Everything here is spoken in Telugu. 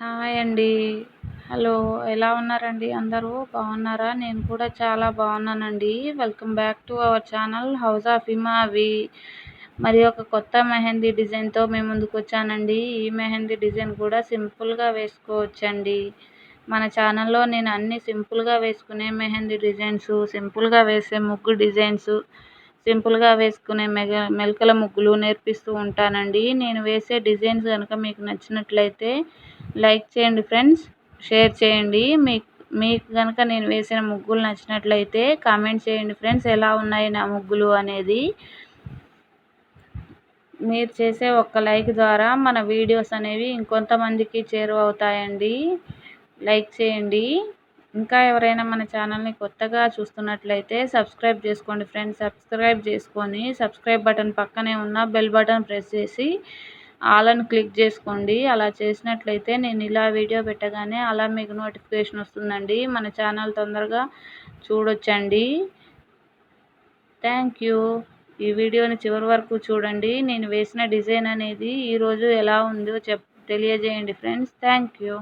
హాయ్ అండి. హలో ఎలా ఉన్నారండి? అందరూ బాగున్నారా? నేను కూడా చాలా బాగున్నానండి. Welcome back to our channel house of Himavi. మరి ఒక కొత్త మెహందీ డిజైన్తో మేము ముందుకు వచ్చానండి ఈ మెహందీ డిజైన్ కూడా సింపుల్గా వేసుకోవచ్చండి. మన ఛానల్లో నేను అన్ని సింపుల్గా వేసుకునే మెహందీ డిజైన్స్ సింపుల్గా వేసే ముగ్గు డిజైన్స్ సింపుల్గా వేసుకునే మెగ మెలకల ముగ్గులు నేర్పిస్తూ ఉంటానండి. నేను వేసే డిజైన్స్ కనుక మీకు నచ్చినట్లయితే లైక్ చేయండి ఫ్రెండ్స్ షేర్ చేయండి. మీకు మీకు కనుక నేను వేసిన ముగ్గులు నచ్చినట్లయితే కామెంట్ చేయండి ఫ్రెండ్స్ ఎలా ఉన్నాయి నా ముగ్గులు అనేది. మీరు చేసే ఒక్క లైక్ ద్వారా మన వీడియోస్ అనేవి ఇంకొంతమందికి చేరువవుతాయండి. లైక్ చేయండి. ఇంకా ఎవరైనా మన ఛానల్ని కొత్తగా చూస్తున్నట్లయితే సబ్స్క్రైబ్ చేసుకోండి ఫ్రెండ్స్ సబ్స్క్రైబ్ చేసుకొని సబ్స్క్రైబ్ బటన్ పక్కనే ఉన్న బెల్ బటన్ ప్రెస్ చేసి ఆల్ అని క్లిక్ చేసుకోండి. అలా చేసినట్లయితే నేను ఇలా వీడియో పెట్టగానే అలా మీకు నోటిఫికేషన్ వస్తుందండి. మన ఛానల్ తొందరగా చూడొచ్చండి. Thank you. ఈ వీడియోని చివరి వరకు చూడండి. నేను వేసిన డిజైన్ అనేది ఈరోజు ఎలా ఉందో చెప్ తెలియజేయండి ఫ్రెండ్స్. Thank you.